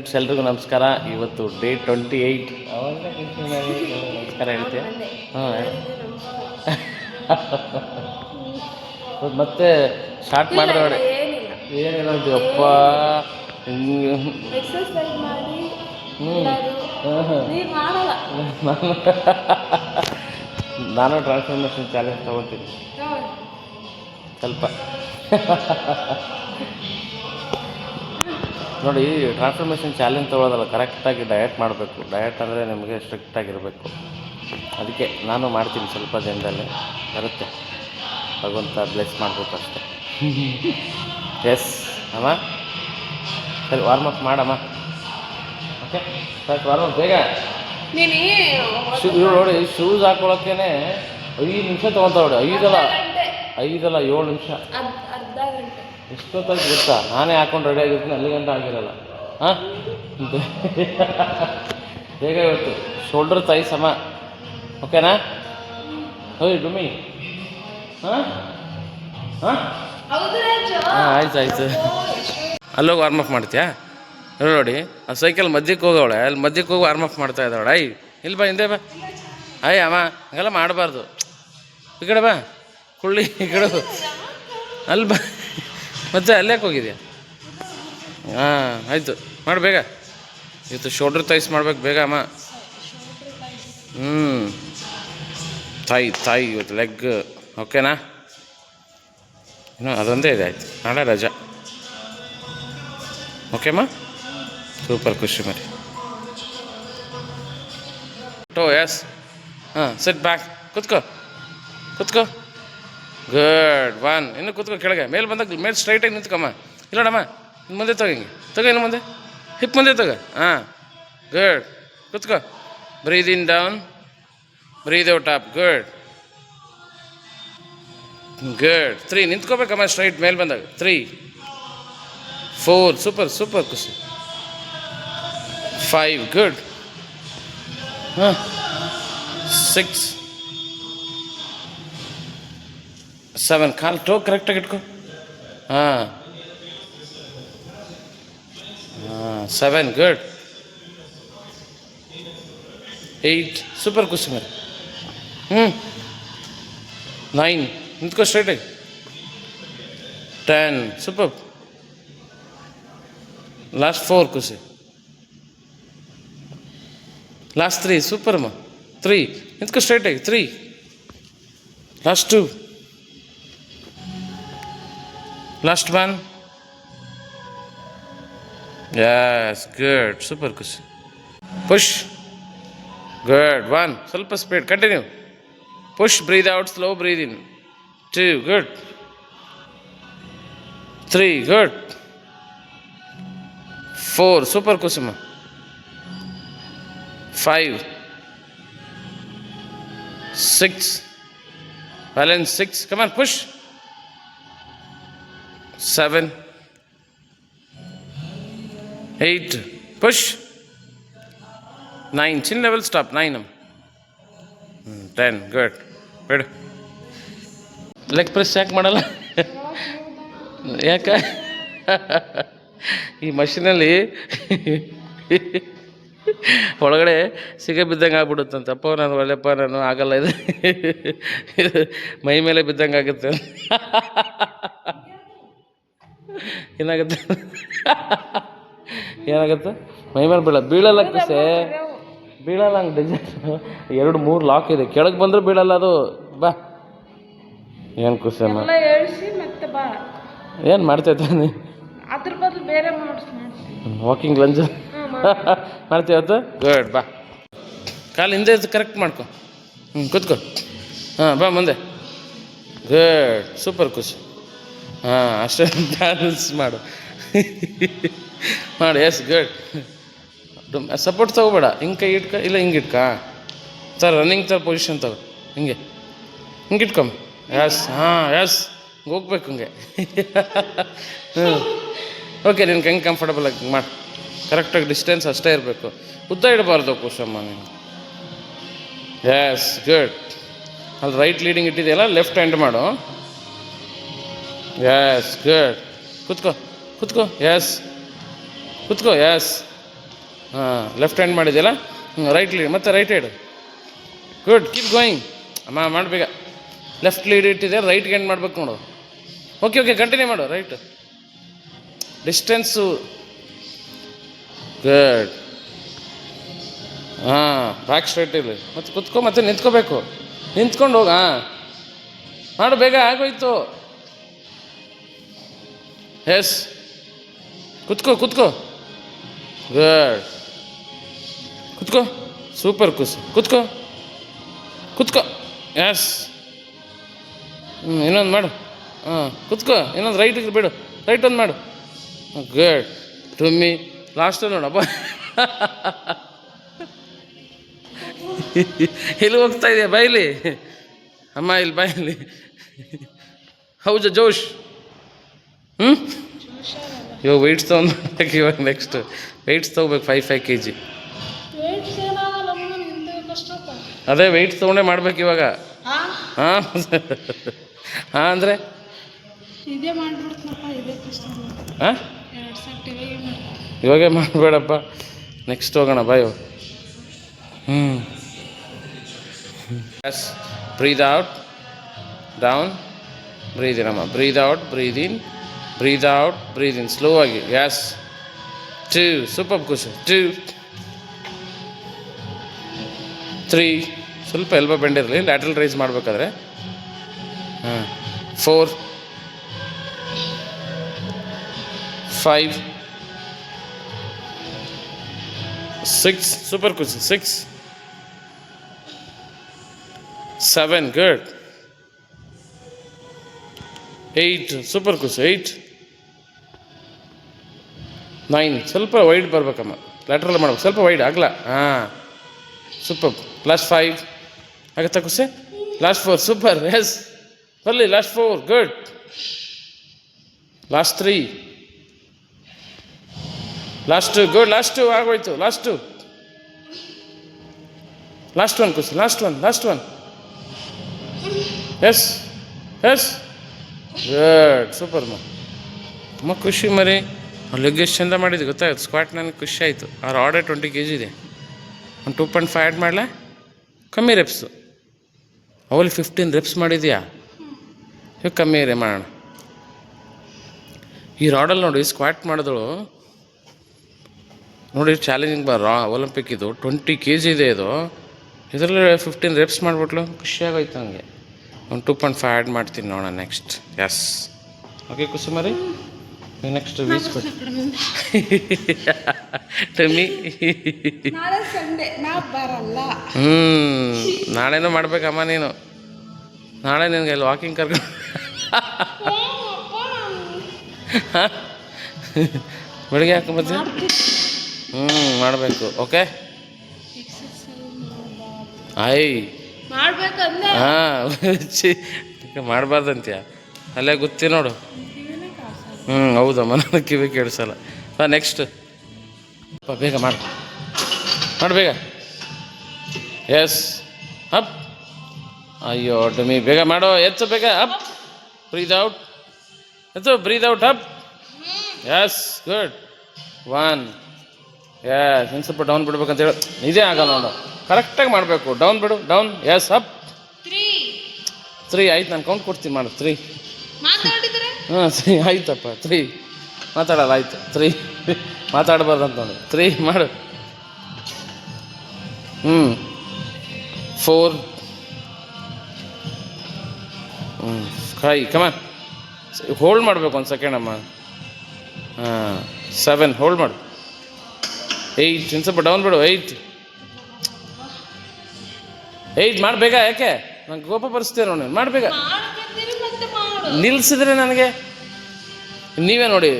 Friends ಎಲ್ರಿಗೂ ನಮಸ್ಕಾರ. ಇವತ್ತು ಡೇ ಟ್ವೆಂಟಿ ಏಯ್ಟ್ ನಮಸ್ಕಾರ ಹೇಳ್ತೀವಿ ಹಾಂ. ಮತ್ತೆ ಸ್ಟಾರ್ಟ್ ಮಾಡಿದ್ರೆ ನೋಡಿ. ಏನಿಲ್ಲ. ಅಪ್ಪ. ನಾನು ಟ್ರಾನ್ಸ್ಫಾರ್ಮೇಷನ್ ಚಾಲೆಂಜ್ ತೊಗೊತೀನಿ. ಸ್ವಲ್ಪ. ನೋಡಿ ಟ್ರಾನ್ಸ್ಫಾರ್ಮೇಷನ್ ಚಾಲೆಂಜ್ ತೊಗೊಳೋದಲ್ಲ ಕರೆಕ್ಟಾಗಿ ಡಯಟ್ ಮಾಡಬೇಕು. ಡಯಟ್ ಅಂದರೆ ನಿಮಗೆ ಸ್ಟ್ರಿಕ್ಟಾಗಿರಬೇಕು ಅದಕ್ಕೆ ನಾನು ಮಾಡ್ತೀನಿ ಸ್ವಲ್ಪ ದಿನದಲ್ಲಿ ಬರುತ್ತೆ. ಭಗವಂತ ಬ್ಲೆಸ್ ಮಾಡಬೇಕು ಅಷ್ಟೇ. ಎಸ್ ಅಮ್ಮ? ಸರಿ ವಾರ್ಮಪ್ ಮಾಡಮ್ಮ. ಓಕೆ ಸರಿ ವಾರ್ಮ್ ಅಪ್ ಬೇಗ. ಶೂ ನೋಡಿ ಶೂಸ್ ಹಾಕೊಳಕ್ಕೇನೆ ಐದು ನಿಮಿಷ ತೊಗೊತಾವ ನೋಡಿ ಐದಲ್ಲ ಐದಲ್ಲ ಏಳು ನಿಮಿಷ. ಅರ್ಧ ಅರ್ಧ ಗಂಟೆ. ಎಷ್ಟೊತ್ತಾಗಿ ಗೊತ್ತಾ? ನಾನೇ ಹಾಕೊಂಡು ರೆಡಿ ಆಗಿರ್ತೀನಿ ಅಲ್ಲಿ ಗಂಟೆ ಆಗಿರಲ್ಲ. ಹಾಂ? ಬೇಗ ಇವತ್ತು ಶೋಲ್ಡರ್ ತಾಯಿ ಸಮ. ಓಕೆನಾ ಓಯ್ ಡುಮಿ ಹಾಂ? ಹಾಂ? ಆಯ್ತು ಆಯ್ತು. ಅಲ್ಲೋಗಿ ವಾರ್ಮ್ ಅಪ್ ಮಾಡ್ತೀಯಾ? ನೋಡಿ ಆ ಸೈಕಲ್ ಮಧ್ಯಕ್ಕೆ ಹೋಗವಳೆ. ಅಲ್ಲಿ ಮಧ್ಯಕ್ಕೆ ಹೋಗಿ ವಾರ್ಮ್ ಅಪ್ ಮಾಡ್ತಾ ಇದ್ದಾವಳೆ ಐ ಇಲ್ಲಿ ಬಾ ಹಿಂದೆ ಬಾ. ಅಯ್ಯ ಅಮ್ಮ ಹಂಗೆಲ್ಲ ಮಾಡಬಾರ್ದು. ಈ ಕಡೆ ಬಾ. ಕುಳ್ಳಿ ಈ ಕಡೆ ಅಲ್ಲಿ ಬಾ. ಮತ್ತೆ ಅಲ್ಲೇ ಹೋಗಿದ್ಯಾ ಹಾಂ, ಆಯಿತು. ಮಾಡಿ ಬೇಗ. ಇವತ್ತು ಶೋಲ್ಡ್ರ್ ತೈಸ್ ಮಾಡ್ಬೇಕು, ಬೇಗ ಅಮ್ಮ. ಹ್ಞೂ ತಾಯಿ ತಾಯಿ ಇವತ್ತು ಲೆಗ್ ಓಕೆನಾ ಇನ್ನೂ ಅದೊಂದೇ ಇದೆ, ಆಯಿತು. ನಾಳೆ ರಜಾ. ಓಕೆಮ್ಮ ಸೂಪರ್ ಖುಷಿ ಮರಿ ಟೋ ಎಸ್ ಹಾಂ ಸಿಟ್ ಬ್ಯಾಕ್ ಕುತ್ಕೋ. ಕುತ್ಕೋ. ಗುಡ್ ಒನ್ ಇನ್ನು ಕುತ್ಕೋ ಕೆಳಗೆ. ಮೇಲೆ ಬಂದಾಗ ಮೇಲೆ ಸ್ಟ್ರೈಟಾಗಿ ನಿಂತ್ಕೊಮ್ಮ ಇನ್ನು ಮುಂದೆ ತಗೋ ಹಿಂಗೆ. ತಗೋ ಇನ್ನು ಮುಂದೆ. ಹಿಪ್ ಮುಂದೆ ತಗೋ. ಹಾಂ. ಗುಡ್ ಕುತ್ಕೋ. Breathe in down breathe out up good good three ನಿಂತ್ಕೋಬೇಕಮ್ಮ straight ಮೇಲೆ ಬಂದಾಗ. Three four super super Khushi. Five good ಹಾಂ. ಸಿಕ್ಸ್ ಸೆವೆನ್ ಕಾಲು ಟೋ ಕರೆಕ್ಟಾಗಿ ಇಟ್ಕೋ ಹಾಂ ಹಾಂ ಸೆವೆನ್ ಗುಡ್ ಏಯ್ಟ್ ಸೂಪರ್ ಖುಷಿ ಮೇಲೆ ಹ್ಞೂ ನೈನ್ ನಿಂತ್ಕೋ ಸ್ಟ್ರೈಟಾಗಿ ten super last four Khushi last three super ಅಮ್ಮ ತ್ರೀ ನಿಂತ್ಕೋ ಸ್ಟ್ರೈಟಾಗಿ three last two last one yes good super Khushi push good one ಸ್ವಲ್ಪ speed continue push breathe out slow breathe in two good three good four super Kusuma five six balance six come on push seven eight push nine chin level stop nine ten good ಬಿಡು leg press ಯಾಕೆ ಮಾಡಲ್ಲ? ಯಾಕೆ? ಈ ಮಷಿನಲ್ಲಿ ಒಳಗಡೆ ಸಿಗ ಬಿದ್ದಂಗೆ ಆಗ್ಬಿಡುತ್ತಂತೆ. ನಾನು ಒಳ್ಳೆಪ್ಪ, ನಾನು ಆಗಲ್ಲ. ಇದು ಮೈ ಮೇಲೆ ಬಿದ್ದಂಗೆ ಆಗುತ್ತೆ ಏನಾಗುತ್ತೆ? ಏನಾಗುತ್ತೆ? ಮೈ ಮೇಲೆ ಬೀಳಲ್ಲ. ಬೀಳಲ್ಲ ಕುಸೆ. ಬೀಳಲ್ಲ ಹಂಗೆ ಡಿಸೈನ್ ಎರಡು ಮೂರು ಲಾಕ್ ಇದೆ. ಕೆಳಗೆ ಬಂದರೂ ಬೀಳಲ್ಲ ಅದು. ಬಾ. ಏನು ಖುಷಿ ಏನು ಮಾಡ್ತೈತೆ ನೀ ಅದ್ರ ಬದಲು ಬೇರೆ ವಾಕಿಂಗ್ ಲಂಜ್ ಮಾಡ್ತೀವತ್ತು ಗುಡ್ ಬಾ. ಕಾಲು ಹಿಂದೆ ಕರೆಕ್ಟ್ ಮಾಡ್ಕೊ. ಹ್ಞೂ ಕೂತ್ಕೊ. ಹಾಂ ಬಾ ಮುಂದೆ. ಗುಡ್ ಸೂಪರ್ ಖುಷಿ ಹಾಂ, ಅಷ್ಟೇ ಬ್ಯಾಲೆನ್ಸ್ ಮಾಡು. ಮಾಡು ಎಸ್ ಗುಡ್ ಸಪೋರ್ಟ್ ತಗೋಬೇಡ. ಹಿಂಗೆ ಕೈ ಇಟ್ಕ, ಇಲ್ಲ ಹಿಂಗೆ ಇಟ್ಕ. ಸರ್ ರನ್ನಿಂಗ್ ಥರ ಪೊಸಿಷನ್ ತಗೋ. ಹಿಂಗೆ. ಹಿಂಗೆ ಇಟ್ಕೊಂಬ ಎಸ್ ಹಾಂ ಎಸ್ ಹೋಗ್ಬೇಕು ಹಂಗೆ. ಹ್ಞೂ ಓಕೆ ನಿನ್ಗೆ ಹೆಂಗೆ ಕಂಫರ್ಟಬಲ್ ಆಗಿ ಮಾಡಿ. ಕರೆಕ್ಟಾಗಿ ಡಿಸ್ಟೆನ್ಸ್ ಅಷ್ಟೇ ಇರಬೇಕು. ಉದ್ದ ಇಡಬಾರ್ದು ಕುಶಮ್ಮ ನೀನು. ಎಸ್ ಗುಡ್ ಅಲ್ಲಿ ರೈಟ್ ಲೀಡಿಂಗ್ ಇಟ್ಟಿದೆಯಲ್ಲ ಲೆಫ್ಟ್ ಹ್ಯಾಂಡ್ ಮಾಡು. ಎಸ್ ಗುಡ್ ಕುತ್ಕೋ ಕುತ್ಕೋ ಎಸ್ ಕುತ್ಕೋ ಎಸ್ ಹಾಂ ಲೆಫ್ಟ್ ಹ್ಯಾಂಡ್ ಮಾಡಿದ್ಯಲ್ಲ? ಹ್ಞೂ ರೈಟ್ ಲೀಡ್ ಮತ್ತೆ right hand good keep going ಅಮ್ಮ ಮಾಡಬೇಕ ಲೆಫ್ಟ್ ಲೀಡ್ ಇಟ್ಟಿದೆ ರೈಟ್ ಹ್ಯಾಂಡ್ ಮಾಡ್ಬೇಕು ನೋಡು. ಓಕೆ ಓಕೆ ಕಂಟಿನ್ಯೂ ಮಾಡು ರೈಟ್ ಡಿಸ್ಟೆನ್ಸು ಗುಡ್ ಹಾಂ ಬ್ಯಾಕ್ ಸ್ಟ್ರೈಟ್ ಇರಲಿ. ಮತ್ತೆ ಕುತ್ಕೊ, ಮತ್ತೆ ನಿಂತ್ಕೋಬೇಕು. ನಿಂತ್ಕೊಂಡು ಹೋಗ, ಹಾಂ. ಮಾಡು, ಬೇಗ, ಆಗೋಯ್ತು. ಎಸ್. ಕುತ್ಕೋ ಕುತ್ಕೋ. ಗುಡ್ ಕುತ್ಕೋ. ಸೂಪರ್ ಕುಸ್. ಕುತ್ಕೋ. ಕುತ್ಕೋ. ಎಸ್ ಹ್ಞೂ ಇನ್ನೊಂದು ಮಾಡು. ಹಾಂ, ಕುತ್ಕೋ. ಇನ್ನೊಂದು ರೈಟಿಗೆ ಬಿಡು. ರೈಟ್ ಒಂದು ಮಾಡು. ಗುಡ್ ಟುಮ್ಮಿ ಲಾಸ್ಟ್ ನೋಡಪ್ಪ. ಇಲ್ಲಿ ಹೋಗ್ತಾ ಇದೆಯಾ ಬಾಯ್ಲಿ ಅಮ್ಮ, ಇಲ್ಲಿ ಬಾಯ್ಲಿ ಹೌಜ ಜೋಶ್. ಹ್ಞೂ ಇವಾಗ ವೆಯ್ಟ್ಸ್ ತೊಗೊಂಡ್ಬೇಕು ಇವಾಗ ನೆಕ್ಸ್ಟ್ ವೆಯ್ಟ್ಸ್ ತೊಗೋಬೇಕು ಫೈವ್ ಫೈವ್ ಕೆ ಜಿ ಅದೇ ವೆಯ್ಟ್ಸ್ ತೊಗೊಂಡೇ ಮಾಡ್ಬೇಕು ಇವಾಗ. ಹಾಂ? ಹಾಂ? ಅಂದರೆ? ಹಾಂ? ಇವಾಗೆ ಮಾಡಬೇಡಪ್ಪ. ನೆಕ್ಸ್ಟ್ ಹೋಗೋಣ ಬಾಯ್ ಹ್ಞೂ yes breathe out down ಬ್ರೀದಿನಮ್ಮ breathe out breathe in breathe out breathe in slow ಆಗಿ yes two super question two three ಸ್ವಲ್ಪ ಎಲ್ಬೋ ಬೆಂಡ್ ಇರಲಿ. ಲ್ಯಾಟ್ರಲ್ ರೈಸ್ ಮಾಡಬೇಕಾದ್ರೆ. ಹಾಂ. Four five six super question six seven good eight super question eight nine ಸ್ವಲ್ಪ wide ಬರಬೇಕಮ್ಮ. Lateral ಮಾಡ್ಬೇಕು. ಸ್ವಲ್ಪ wide ಆಗಲ್ಲ ಹಾಂ. ಸೂಪರ್ ಲಾಸ್ಟ್ ಫೈವ್ ಆಗುತ್ತಾ Khushi? Last four super yes ಬರಲಿ last four good last three last good last ಆಗೋಯ್ತು. Last last one Khushi. Last one last one yes yes good super ಮಾ ಅಮ್ಮ ಖುಷಿ ಮರಿ. ಲೆಗ್ ಎಷ್ಟು ಚಂದ ಮಾಡಿದ್ದು ಗೊತ್ತಾಯ್ತು ಸ್ಕ್ವಾಟ್ ನನಗೆ ಖುಷಿ ಆಯಿತು. ಆ ಆರ್ಡರ್ ಟ್ವೆಂಟಿ ಕೆ ಜಿ ಇದೆ. ಒಂದು ಟೂ ಪಾಯಿಂಟ್ ಫೈವ್ ಆ್ಯಡ್ ಮಾಡಲಾ? ಕಮ್ಮಿ ರೆಪ್ಸು ಅವಲ್ಲಿ ಫಿಫ್ಟೀನ್ ರೆಪ್ಸ್ ಮಾಡಿದ್ಯಾ? ಇವಾಗ ಕಮ್ಮಿ ಇದೆ ಮಾಡೋಣ. ಈ ರಾಡಲ್ಲಿ ನೋಡಿ ಸ್ಕ್ವಾಟ್ ಮಾಡಿದಳು. ನೋಡಿ ಚಾಲೆಂಜಿಂಗ್ ಬಾರ್ ಒಲಿಂಪಿಕ್ ಇದು. ಟ್ವೆಂಟಿ ಕೆ ಜಿ ಇದೆ ಇದು. ಇದರಲ್ಲಿ ಫಿಫ್ಟೀನ್ ರೆಪ್ಸ್ ಮಾಡಿಬಿಟ್ಲು. ಖುಷಿಯಾಗೋಯ್ತು ನನಗೆ ಒಂದು ಟೂ ಪಾಯಿಂಟ್ ಫೈವ್ ಆ್ಯಡ್ ಮಾಡ್ತೀನಿ ನೋಡೋಣ ನೆಕ್ಸ್ಟ್ ಎಸ್ ಓಕೆ ಕುಸುಮರಿ? ನೆಕ್ಸ್ಟ್ ವೀಸ್ ಟಮ್ಮಿ ನಾಳೆ ಸಂಡೇ ನಾ ಬರಲ್ಲ. ಹ್ಞೂ ನಾಳೆನೂ ಮಾಡ್ಬೇಕಮ್ಮ ನೀನು. ನಾಳೆ ನಿನಗೆ ಅಲ್ಲಿ ವಾಕಿಂಗ್ ಕರ್ಕೊಂಡು ಬೆಳಿಗ್ಗೆ ಹಾಕೊಂಬತ್ತಿ ಹ್ಞೂ ಮಾಡಬೇಕು. ಓಕೆ ಆಯ್ ಹಾಂ. ಮಾಡಬಾರ್ದಂತ್ಯ? ಅಲ್ಲೇ ಗೊತ್ತಿ ನೋಡು. ಹ್ಞೂ ಹೌದಮ್ಮ ನನಗೆ ಕಿವಿ ಕೇಳಿಸಲ್ಲ ಹಾಂ ನೆಕ್ಸ್ಟ್ ಬೇಗ ಮಾಡಿ. ಮಾಡು ಬೇಗ. ಎಸ್ ಅಪ್ ಅಯ್ಯೋ ಡಮಿ ಬೇಗ ಮಾಡೋ. ಎತ್ತು ಬೇಗ. ಅಪ್ ಬ್ರೀದ್ ಔಟ್ ಎತ್ತು breathe out up yes good one yes ಇನ್ನು ಸ್ವಲ್ಪ ಡೌನ್ ಬಿಡ್ಬೇಕಂತ ಹೇಳಿ. ಇದೇ ಆಗಲ್ಲ ನೋಡು. ಕರೆಕ್ಟಾಗಿ ಮಾಡಬೇಕು. ಡೌನ್ ಬಿಡು. ಡೌನ್ ಎಸ್ ಅಪ್ ತ್ರೀ ಆಯ್ತು ನಾನು ಕೌಂಟ್ ಕೊಡ್ತೀನಿ ಮಾಡು. ತ್ರೀ ಹಾಂ ಸರಿ ಆಯ್ತಪ್ಪ ತ್ರೀ ಮಾತಾಡಲ್ಲ ಆಯ್ತು. ತ್ರೀ ಮಾತಾಡಬಾರ್ದು ಅಂತ ನೋಡಿ ತ್ರೀ ಮಾಡು ಹ್ಞೂ ಫೋರ್ ಹ್ಞೂ ಕಮ ಕಮಾನ್ ಹೋಲ್ಡ್ ಮಾಡಬೇಕು ಒಂದು ಸೆಕೆಂಡ್ ಅಮ್ಮ. ಹಾಂ ಸೆವೆನ್ ಹೋಲ್ಡ್ ಮಾಡು. ಏಯ್ಟ್ ಇನ್ನು ಸ್ವಲ್ಪ ಡೌನ್ ಬಿಡು. ಏಯ್ಟ್ ಏಯ್ಟ್ ಮಾಡಬೇಕಾ ಯಾಕೆ? ನಂಗೆ ಕೋಪ ಬರ್ಸ್ತೇನೆ ನೋಡಿ ಮಾಡಬೇಕಾ. ನಿಲ್ಲಿಸಿದ್ರೆ ನನಗೆ ನೀವೇ ನೋಡಿ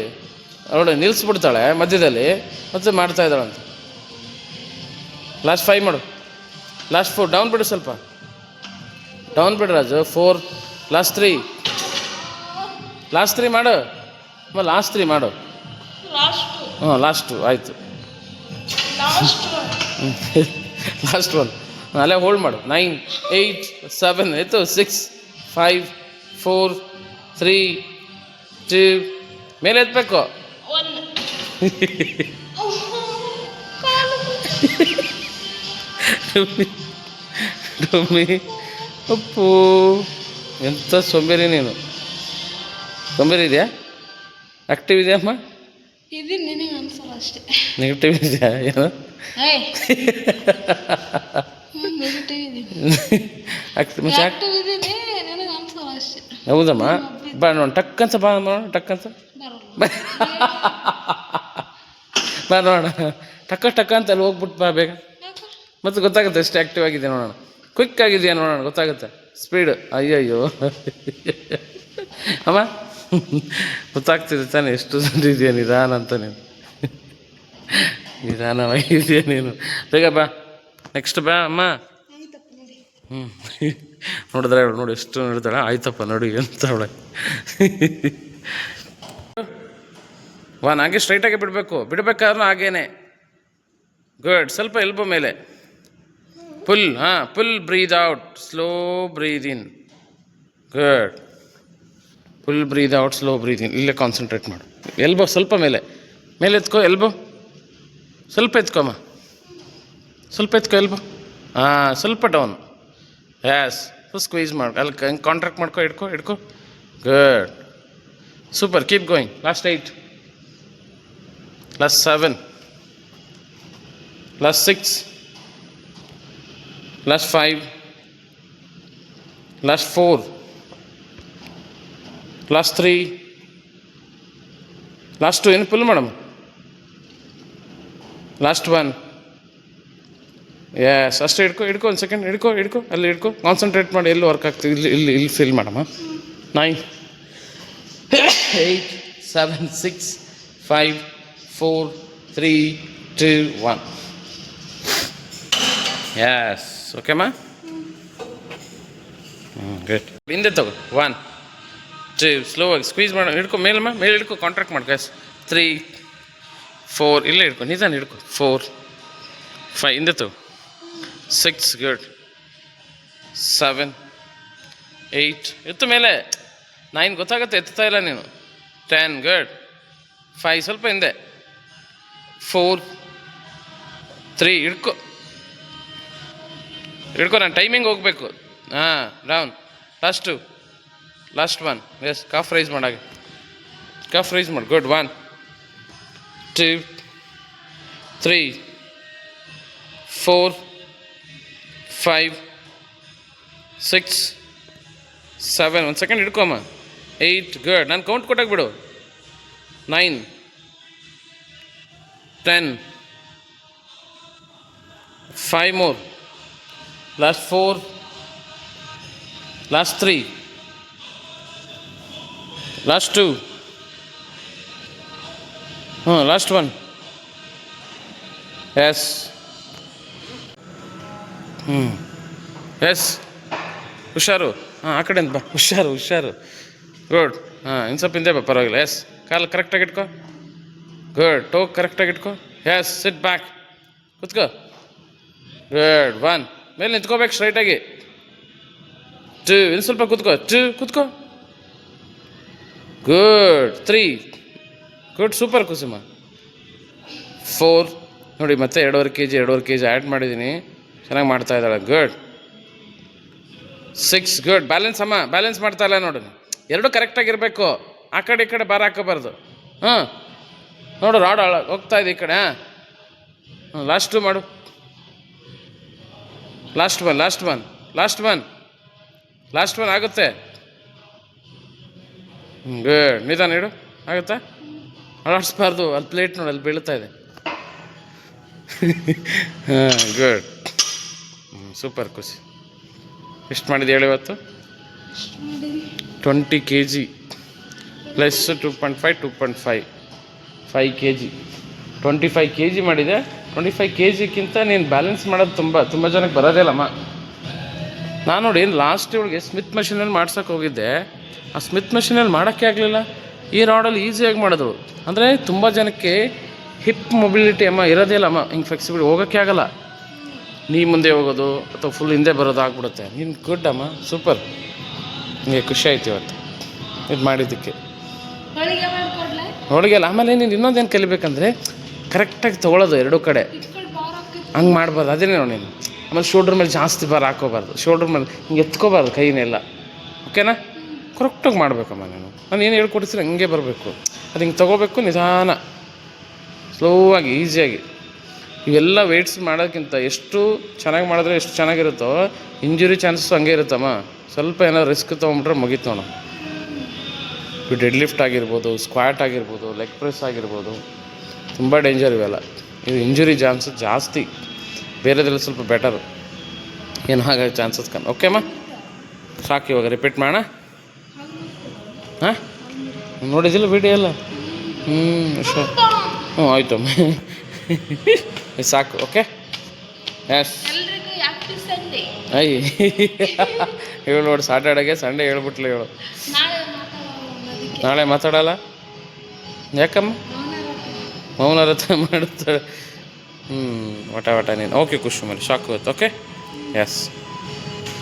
ನೋಡಿ ನಿಲ್ಲಿಸ್ಬಿಡ್ತಾಳೆ ಮಧ್ಯದಲ್ಲಿ ಮತ್ತೆ ಮಾಡ್ತಾ ಇದ್ದಾಳಂತ. ಲಾಸ್ಟ್ ಫೈವ್ ಮಾಡು. ಲಾಸ್ಟ್ ಫೋರ್ ಡೌನ್ ಬಿಡು ಸ್ವಲ್ಪ. ಡೌನ್ ಬಿಡು Raju four last three last three ಮಾಡು. ಲಾಸ್ಟ್ ತ್ರೀ ಮಾಡು. ಹಾಂ ಹ್ಞೂ ಲಾಸ್ಟು ಆಯಿತು. ಲಾಸ್ಟ್ ಲಾಸ್ಟ್ ಒನ್ ಅಲ್ಲೇ ಹೋಲ್ಡ್ ಮಾಡು. ನೈನ್ ಏಯ್ಟ್ ಸೆವೆನ್ ಆಯಿತು six five four three two ಮೇಲೆ ಎತ್ತಬೇಕು ಡೊಮ್ಮಿ ಅಪ್ಪು. ಎಂಥ ಸೊಂಬೇರಿ ನೀನು? ಸೊಂಬೇರಿ ಇದೆಯಾ? ಆಕ್ಟಿವ್ ಇದೆಯಮ್ಮ ಇದು ನಿನಗೆ ಅನ್ಸಲ್ಲ ಅಷ್ಟೇ. ನೆಗೆಟಿವ್ ಇದೆಯಾ? ಏನು? ಆಕ್ಟಿವ್ ಇದೆ ಹೌದಮ್ಮ? ಬಾ ನೋಡೋಣ ಟಕ್ ಅಂತ ಬಾ ನೋಡೋಣ ಟಕ್ ಬಾ ನೋಡೋಣ. ಟಕ್ಕ ಟಕ್ಕ ಅಂತ ಅಲ್ಲಿ ಹೋಗ್ಬಿಟ್ಟು ಬಾ ಬೇಗ. ಮತ್ತು ಗೊತ್ತಾಗುತ್ತೆ ಎಷ್ಟು ಆ್ಯಕ್ಟಿವ್ ಆಗಿದೆ ನೋಡೋಣ. ಕ್ವಿಕ್ ಆಗಿದೆಯಾ ನೋಡೋಣ ಗೊತ್ತಾಗುತ್ತೆ. ಸ್ಪೀಡ್ ಅಯ್ಯಯ್ಯೋ. ಅಮ್ಮ? ಗೊತ್ತಾಗ್ತಿದೆ ತಾನೆ ಎಷ್ಟು ಇದೆಯಾ ನಿಧಾನ ಅಂತ ನೀನು. ನಿಧಾನವಾಗಿದೆಯಾ ನೀನು. ಬೇಗ ಬಾ. ನೆಕ್ಸ್ಟ್ ಬಾ ಅಮ್ಮ. ನೋಡಿ. ಹ್ಞೂ ನೋಡಿದ್ರೆ ನೋಡಿ ಎಷ್ಟು ನೋಡಿದಾಳೆ ಆಯ್ತಪ್ಪ ನೋಡಿ ಎಂತ ಅವಳೆ. ವಾ ಹಾಗೆ ಸ್ಟ್ರೈಟಾಗಿ ಬಿಡಬೇಕು. ಬಿಡಬೇಕಾದ್ರೂ ಹಾಗೇನೆ. ಗುಡ್ ಸ್ವಲ್ಪ ಎಲ್ಬೋ ಮೇಲೆ. ಪುಲ್ ಹಾಂ pull breathe out slow breathe in good full breathe out slow breathe in ಇಲ್ಲೇ ಕಾನ್ಸಂಟ್ರೇಟ್ ಮಾಡು. ಎಲ್ಬೋ ಸ್ವಲ್ಪ ಮೇಲೆ. ಮೇಲೆ ಎತ್ಕೋ ಎಲ್ಬೋ ಸ್ವಲ್ಪ ಎತ್ಕೊಮ್ಮ ಸ್ವಲ್ಪ ಎತ್ಕೋ ಎಲ್ಬೋ ಹಾಂ, ಸ್ವಲ್ಪ ಡೌನ್ ಎಸ್ ಸ್ಕ್ವೀಸ್ ಮಾಡು ಅಲ್ಲಿ ಹಂಗೆ ಕಾಂಟ್ರಾಕ್ಟ್ ಮಾಡ್ಕೊ, ಇಡ್ಕೊ ಇಡ್ಕೊ. Good super keep going last eight last seven last six last five last four last three last two ಏನು full madam last one yes ಅಷ್ಟೇ ಹಿಡ್ಕೊ ಹಿಡ್ಕೊ ಒಂದು ಸೆಕೆಂಡ್ ಹಿಡ್ಕೊ ಹಿಡ್ಕೊ, ಅಲ್ಲಿ ಹಿಡ್ಕೊ. ಕಾನ್ಸಂಟ್ರೇಟ್ ಮಾಡಿ, ಎಲ್ಲಿ ವರ್ಕ್ ಆಗ್ತದೆ, ಇಲ್ಲಿ ಇಲ್ಲಿ ಇಲ್ಲಿ ಫೀಲ್ ಮಾಡಮ್ಮ. Nine eight seven six five four three two one yes ಓಕೆಮ್ಮ ಹ್ಞೂ ಗ್ರೇಟ್ ಹಿಂದೆ ತಗೋ. ಒನ್ ಟೂ ಸ್ಲೋ ಆಗಿ ಸ್ಕ್ವೀಸ್ ಮಾಡೋ. ಹಿಡ್ಕೊ ಮೇಲಮ್ಮ ಮೇಲೆ ಹಿಡ್ಕೊ ಕಾಂಟ್ರಾಕ್ಟ್ ಎಸ್ ತ್ರೀ ಫೋರ್ ಇಲ್ಲೇ ಹಿಡ್ಕೊ, ನಿಧಾನ ಹಿಡ್ಕೊ. ಫೋರ್ ಫೈವ್ ಹಿಂದೆ ತಗೋ. ಸಿಕ್ಸ್ ಗುಡ್ ಸೆವೆನ್ ಏಯ್ಟ್ ಎತ್ತ ಮೇಲೆ. ನೈನ್ ಗೊತ್ತಾಗುತ್ತೆ ಎತ್ತಾ ಇಲ್ಲ ನೀನು. ಟೆನ್ ಗುಡ್ ಫೈವ್ ಸ್ವಲ್ಪ ಹಿಂದೆ. Four three ಹಿಡ್ಕೊ. ಹಿಡ್ಕೊ, ನಾನು ಟೈಮಿಂಗ್ ಹೋಗಬೇಕು. ಹಾಂ down last last one yes calf raise ಮಾಡಾಗ ಕಫ್ ರೈಸ್ ಮಾಡಿ. Good one two three four five six seven ಒಂದು ಸೆಕೆಂಡ್ ಹಿಡ್ಕೊಮ್ಮ ಏಯ್ಟ್ ಗುಡ್ ನಾನು ಕೌಂಟ್ ಕೊಟ್ಟಾಗ ಬಿಡು nine ten five more last four last three last two ಹ್ಞೂ last one yes ಹ್ಞೂ yes. ಹುಷಾರು. ಹಾಂ, ಆ ಕಡೆಯಿಂದ ಬಾ. ಹುಷಾರು ಹುಷಾರು. ಗುಡ್. ಹಾಂ ಇನ್ನು ಸ್ವಲ್ಪ ಹಿಂದೆ ಬಾ, ಪರವಾಗಿಲ್ಲ. ಎಸ್. ಕಾಲು ಕರೆಕ್ಟಾಗಿ ಇಟ್ಕೋ. ಗುಡ್. ಟೋ ಕರೆಕ್ಟಾಗಿ ಇಟ್ಕೋ. ಎಸ್ ಸಿಟ್ ಬ್ಯಾಕ್ ಕುತ್ಕೋ. ಗುಡ್. ಒನ್. ಮೇಲೆ ನಿಂತ್ಕೋಬೇಕು ಸ್ಟ್ರೈಟಾಗಿ ಟು. ಇನ್ನು ಸ್ವಲ್ಪ ಕುತ್ಕೋ. ಟೂ. ಕುತ್ಕೋ. Good. Three. Good. Super Kusuma. Four. ನೋಡಿ, ಮತ್ತೆ ಎರಡೂವರೆ ಕೆ ಜಿ ಎರಡೂವರೆ ಕೆ ಜಿ ಆ್ಯಡ್ ಮಾಡಿದ್ದೀನಿ. ಚೆನ್ನಾಗಿ ಮಾಡ್ತಾ ಇದ್ದಾಳೆ. ಗುಡ್ ಸಿಕ್ಸ್ ಗುಡ್ ಬ್ಯಾಲೆನ್ಸ್ ಅಮ್ಮ ಬ್ಯಾಲೆನ್ಸ್ ಮಾಡ್ತಾ ಇಲ್ಲ ನೋಡು. ಎರಡು ಕರೆಕ್ಟಾಗಿರಬೇಕು ಆ ಕಡೆ ಈ ಕಡೆ ಬಾರ ಹಾಕೋಬಾರ್ದು. ಹಾಂ. ನೋಡು, ರಾಡ್ ಹೋಗ್ತಾ ಇದೆ ಈ ಕಡೆ, ಹಾಂ. ಲಾಸ್ಟು ಮಾಡು. Last one last one last one last one ಆಗುತ್ತೆ. ಗುಡ್ ನಿಧಾನ ಇಡು. ಆಗುತ್ತಾ? ಅಳಾಡಿಸ್ಬಾರ್ದು. ಅಲ್ಲಿ ಪ್ಲೇಟ್ ನೋಡಿ, ಅಲ್ಲಿ ಬೀಳ್ತಾ ಇದೆ. ಹಾಂ ಗುಡ್ ಸೂಪರ್ ಖುಷಿ. ಎಷ್ಟು ಮಾಡಿದೆ ಹೇಳಿ ಇವತ್ತು? Twenty K G plus two point five two point five five K G twenty five K G ಮಾಡಿದೆ. ಟ್ವೆಂಟಿ ಫೈವ್ ಕೆ ಜಿಗಿಂತ ನೀನು ಬ್ಯಾಲೆನ್ಸ್ ಮಾಡೋದು ತುಂಬ ತುಂಬ ಜನಕ್ಕೆ ಬರೋದೇ ಇಲ್ಲಮ್ಮ ನಾನು ನೋಡಿ ಲಾಸ್ಟ್ ಇವಳಿಗೆ ಸ್ಮಿತ್ ಮೆಷಿನಲ್ಲಿ ಮಾಡ್ಸೋಕೆ ಹೋಗಿದ್ದೆ. ಆ ಸ್ಮಿತ್ ಮಷಿನಲ್ಲಿ ಮಾಡೋಕ್ಕೆ ಆಗಲಿಲ್ಲ. ಈ ರಾಡಲ್ಲಿ ಈಸಿಯಾಗಿ ಮಾಡಿದ್ರು. ಅಂದರೆ ತುಂಬ ಜನಕ್ಕೆ ಹಿಪ್ ಮೊಬಿಲಿಟಿ ಅಮ್ಮ ಇರೋದೇ ಅಮ್ಮ. ಹಿಂಗೆ ಫ್ಲೆಕ್ಸಿಬಿಲಿಟಿ ಹೋಗೋಕ್ಕೆ ಆಗಲ್ಲ. ನೀ ಮುಂದೆ ಹೋಗೋದು ಅಥವಾ ಫುಲ್ ಹಿಂದೆ ಬರೋದು ಆಗಿಬಿಡುತ್ತೆ. ನೀನು ಗುಡ್ ಅಮ್ಮ ಸೂಪರ್ ನಿಮಗೆ ಖುಷಿ ಆಯ್ತು ಇವತ್ತು. ಇದು ಮಾಡಿದ್ದಕ್ಕೆ. ಹೋಳಿಗೆ ಅಲ್ಲ ಆಮೇಲೆ ನೀನು ಇನ್ನೊಂದೇನು ಕಲಿಬೇಕಂದ್ರೆ ಕರೆಕ್ಟಾಗಿ ತೊಗೊಳೋದು ಎರಡೂ ಕಡೆ. ಹಂಗೆ ಮಾಡಬಾರ್ದು ಅದೇನೇ ನೋಡಿ ನೀನು. ಆಮೇಲೆ ಶೋಲ್ಡ್ರ್ ಮೇಲೆ ಜಾಸ್ತಿ ಬಾರ ಹಾಕೋಬಾರ್ದು ಶೋಲ್ಡ್ರ್ ಮೇಲೆ ಹಿಂಗೆ ಎತ್ಕೋಬಾರ್ದು ಕೈನೆಲ್ಲ. ಓಕೆನಾ ಕರೆಕ್ಟಾಗಿ ಮಾಡಬೇಕಮ್ಮ ನೀನು. ನಾನು ಏನು ಹೇಳ್ಕೊಡ್ತೀನಿ ಹಂಗೆ ಬರಬೇಕು. ಅದು ಹಿಂಗೆ ತೊಗೋಬೇಕು ನಿಧಾನ. ಸ್ಲೋ ಆಗಿ ಈಸಿಯಾಗಿ ಇವೆಲ್ಲ ವೆಯ್ಟ್ಸ್ ಮಾಡೋಕ್ಕಿಂತ ಎಷ್ಟು ಚೆನ್ನಾಗಿ ಮಾಡಿದ್ರೆ ಎಷ್ಟು ಚೆನ್ನಾಗಿರುತ್ತೋ ಇಂಜುರಿ ಚಾನ್ಸಸ್ ಹಂಗೆ ಇರುತ್ತಮ್ಮ. ಸ್ವಲ್ಪ ಏನೋ ರಿಸ್ಕ್ ತೊಗೊಂಬಿಟ್ರೆ ಮುಗೀತು ನೋಡು ಡೆಡ್ ಲಿಫ್ಟ್ ಆಗಿರ್ಬೋದು ಸ್ಕ್ವಾಟ್ ಆಗಿರ್ಬೋದು ಲೆಗ್ ಪ್ರೆಸ್ ಆಗಿರ್ಬೋದು, ತುಂಬ ಡೇಂಜರ್ ಇವೆಲ್ಲ. ಇದು ಇಂಜುರಿ ಚಾನ್ಸಸ್ ಜಾಸ್ತಿ. ಬೇರೆದ್ರಲ್ಲಿ ಸ್ವಲ್ಪ ಬೆಟರು ಏನು ಹಾಗೆ ಚಾನ್ಸಸ್ ಕಮ್ಮಿ ಓಕೆಮ್ಮ ಸಾಕು ಇವಾಗ ರಿಪೀಟ್ ಮಾಡೋಣ. ಹಾಂ? ನೋಡಿದಿಲ್ಲ ವಿಡಿಯೋ ಎಲ್ಲ? ಹ್ಞೂ ಅಷ್ಟೇ ಹ್ಞೂ ಆಯ್ತಮ್ಮ. ಸಾಕು ಓಕೆ ಎಸ್ ಐ ಹೇಳು ನೋಡಿ ಸಾಟರ್ಡೆಗೆ ಸಂಡೇ ಹೇಳ್ಬಿಟ್ಲು ಹೇಳು ನಾಳೆ ಮಾತಾಡಲ್ಲ? ಯಾಕಮ್ಮ? ಮೌನರಥ ಮಾಡುತ್ತಾಳೆ ಹ್ಞೂ ವಟ ವಟ ನೀನು. ಓಕೆ ಶಾಕ್ ಹೋಗುತ್ತೆ ಓಕೆ ಎಸ್